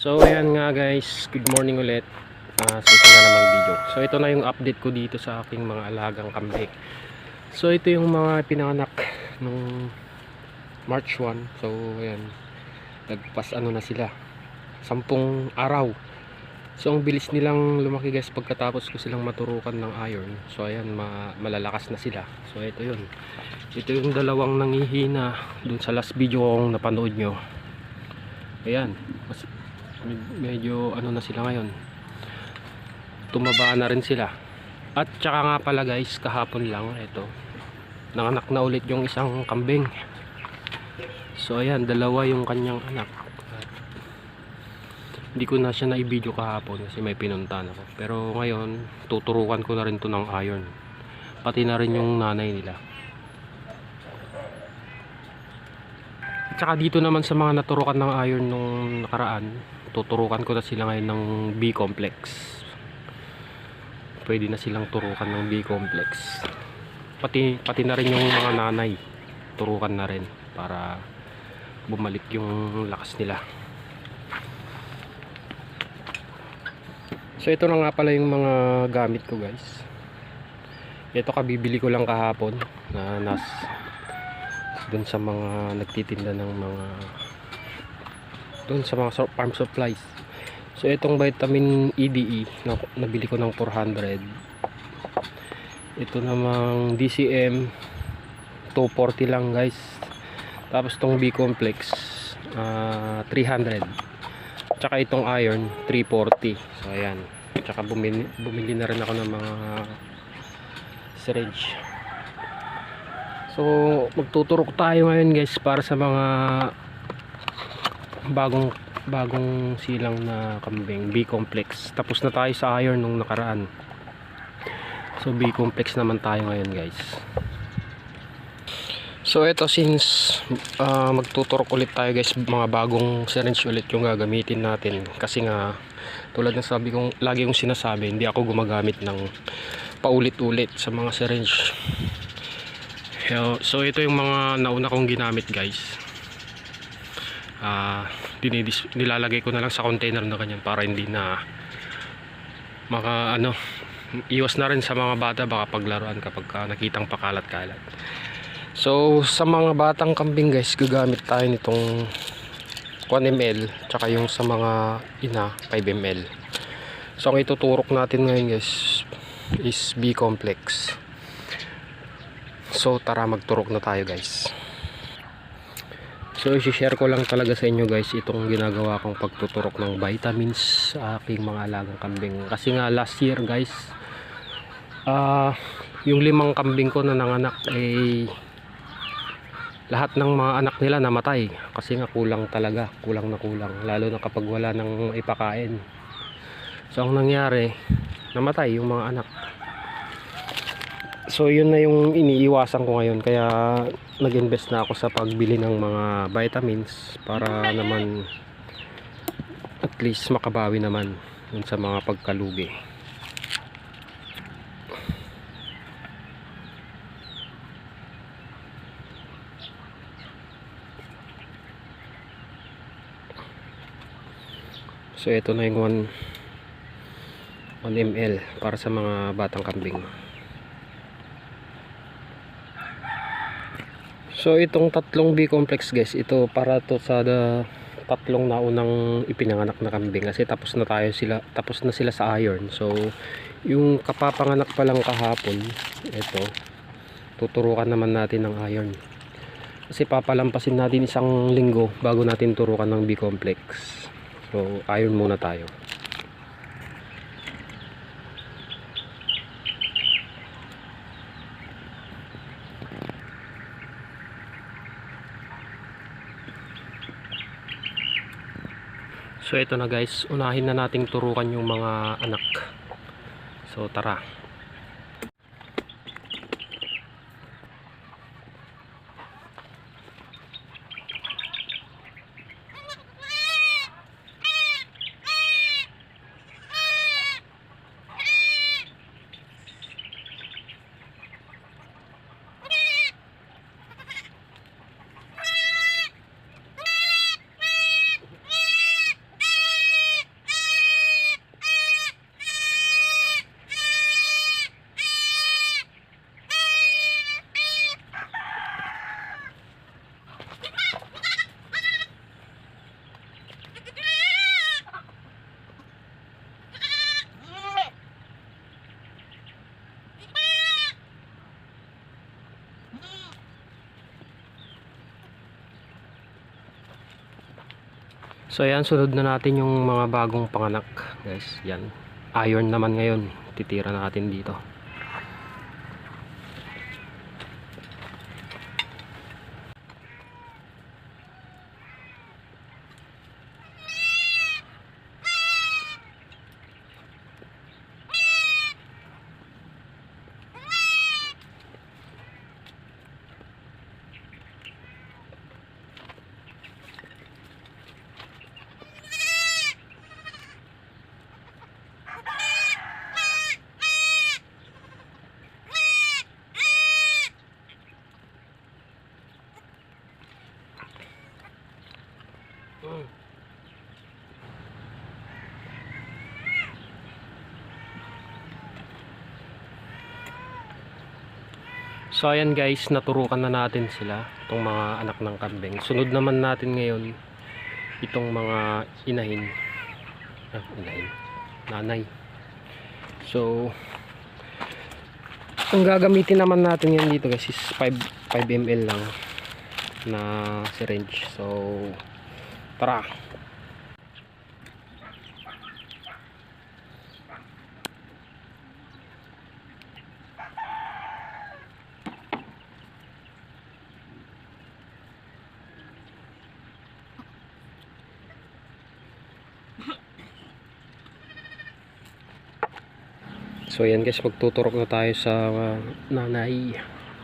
So ayan nga guys, good morning ulit. Ah, so ito na naman video. So ito na yung update ko dito sa aking mga alagang kambing. So ito yung mga pinanganak nung March 1. So ayan, nagpas ano na sila. Sampung araw. So ang bilis nilang lumaki guys pagkatapos ko silang maturukan ng iron. So ayan, ma malalakas na sila. So ito yun. Ito yung dalawang nangihina dun sa last video kong napanood nyo. Ayan, mas medyo ano na sila ngayon. Tumaba na rin sila. At tsaka nga pala guys kahapon lang ito nanganak na ulit yung isang kambing. So ayan dalawa yung kanyang anak. Hindi ko na siya na-video kahapon kasi may pinuntahan ako. Pero ngayon tuturukan ko na rin to ng iron. Pati na rin yung nanay nila. At saka dito naman sa mga naturukan ng iron nung nakaraan tuturukan ko na sila ngayon ng B complex pwede na silang turukan ng B complex pati, pati na rin yung mga nanay turukan na rin para bumalik yung lakas nila. So ito na nga pala yung mga gamit ko guys. Ito kabibili ko lang kahapon na nas dun sa mga nagtitinda ng mga dun sa mga farm supplies. So itong vitamin EDE na nabili ko ng 400 ito namang DCM 240 lang guys. Tapos itong B complex ah, 300 tsaka itong iron 340 so ayan. Tsaka bumili, bumili na rin ako ng mga syringe. So magtuturok tayo ngayon guys para sa mga bagong bagong silang na kambing B complex tapos na tayo sa iron nung nakaraan. So B complex naman tayo ngayon guys. So ito since ah, magtuturok ulit tayo guys mga bagong syringe ulit yung gagamitin natin. Kasi nga tulad ng sabi kong lagi kong sinasabi hindi ako gumagamit ng paulit-ulit sa mga syringe. So ito yung mga nauna kong ginamit guys ah dinidis, nilalagay ko na lang sa container na ganyan para hindi na maka ano iwas na rin sa mga bata. Baka paglaruan kapag ka nakitang pakalat-kalat. So sa mga batang kambing guys gagamit tayo nitong 1ml tsaka yung sa mga ina 5ml so ang ituturok natin ngayon guys is B complex. So tara magturok na tayo guys So, i-share ko lang talaga sa inyo guys itong ginagawa kong pagtuturok ng vitamins sa aking mga alagang kambing. Kasi nga last year guys, ah yung limang kambing ko na nanganak ay lahat ng mga anak nila namatay. Kasi nga kulang talaga, kulang na kulang. Lalo na kapag wala nang ipakain. So, ang nangyari, namatay yung mga anak. So yun na yung iniiwasan ko ngayon kaya nag-invest na ako sa pagbili ng mga vitamins para naman at least makabawi naman sa mga pagkalugi. So ito na yung 1 1 ml para sa mga batang kambing. So itong tatlong B complex guys, ito para to sa the, tatlong naunang ipinanganak na kambing kasi tapos na tayo sila, tapos na sila sa iron. So yung kapapanganak pa lang kahapon, ito tuturukan naman natin ng iron. Kasi papalampasin natin isang linggo bago natin turukan ng B complex. So iron muna tayo. So ito na guys, unahin na nating turukan yung mga anak. So tara. So ayan, sunod na natin yung mga bagong panganak, guys. Yan. Iron naman ngayon. Titira natin dito. So ayan guys, naturukan na natin sila itong mga anak ng kambing. Sunod naman natin ngayon itong mga inahin. Ah, inahin. Nanay. So ang gagamitin naman natin yan dito guys is 5 5 ml lang na syringe. So tara. So ayan guys, magtuturok na tayo sa uh, nanay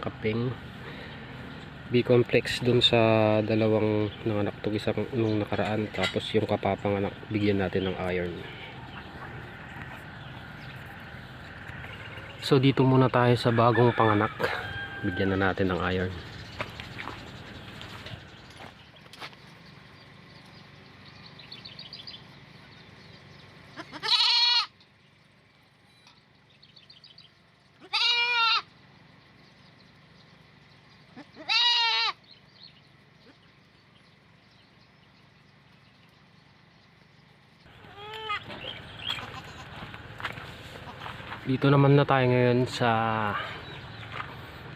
kaping B-complex dun sa dalawang nanganak to isang nung nakaraan tapos yung kapapanganak bigyan natin ng iron. So dito muna tayo sa bagong panganak. Bigyan na natin ng iron. Dito naman na tayo ngayon sa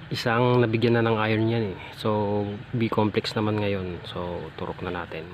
isang nabigyan na ng iron yan eh. So B-complex naman ngayon. So turok na natin.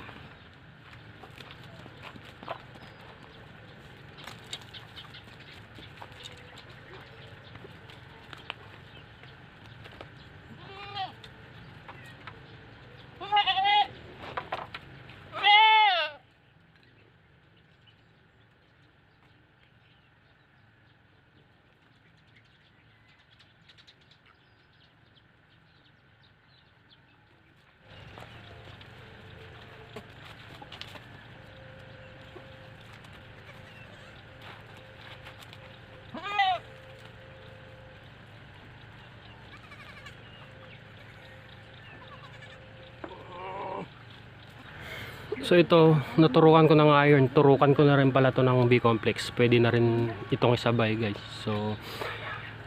So ito, naturukan ko ng iron. Turukan ko na rin pala to ng B-complex. Pwede na rin itong isabay guys. So,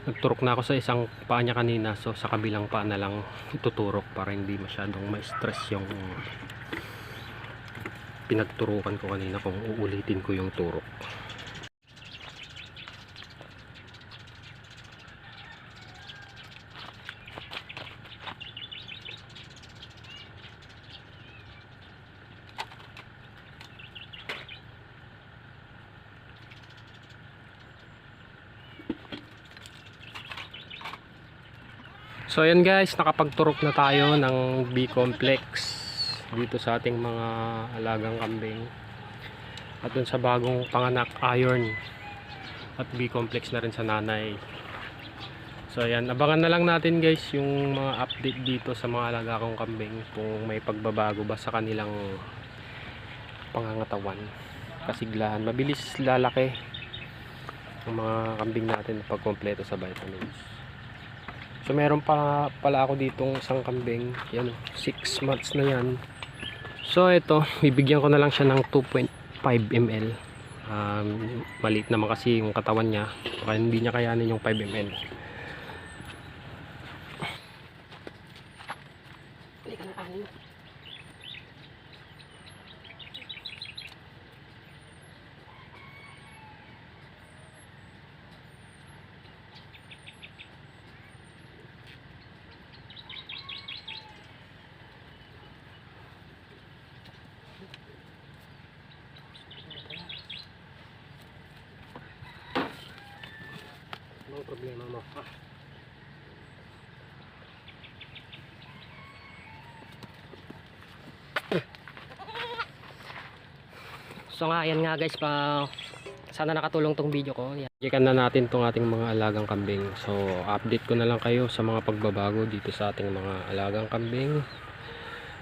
nagturok na ako sa isang paa niya kanina. So, sa kabilang paa na lang ituturok para hindi masyadong ma-stress yung pinagturukan ko kanina kung uulitin ko yung turok. So ayan guys, nakapagturok na tayo ng B-complex dito sa ating mga alagang kambing. At dun sa bagong panganak iron at B-complex na rin sa nanay. So ayan, abangan na lang natin guys yung mga update dito sa mga alaga kong kambing kung may pagbabago ba sa kanilang pangangatawan. Kasiglahan, mabilis lalaki ang mga kambing natin pag kompleto sa vitamins. So meron pa pala ako ditong isang kambing. Yan 6 months na yan. So ito, bibigyan ko na lang siya ng 2.5 ml. Um, maliit naman kasi yung katawan niya. Kaya hindi niya kayanin yung 5 ml. So nga, yan nga guys pa sana nakatulong tong video ko. Yan. Ikan na natin tong ating mga alagang kambing. So, update ko na lang kayo sa mga pagbabago dito sa ating mga alagang kambing.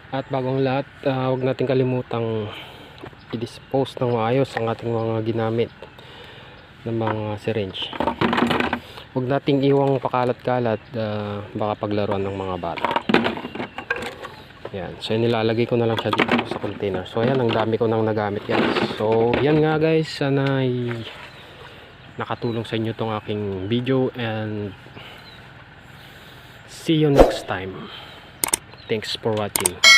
At bagong lahat, ah, huwag natin kalimutang i-dispose ng maayos ang ating mga ginamit ng mga syringe. Huwag nating iwang pakalat-kalat ah, baka paglaruan ng mga bata. Yan. So, nilalagay ko na lang siya dito sa container. So, ayan. Ang dami ko nang nagamit yan. So, yan nga guys. Sana ay nakatulong sa inyo tong aking video and see you next time. Thanks for watching.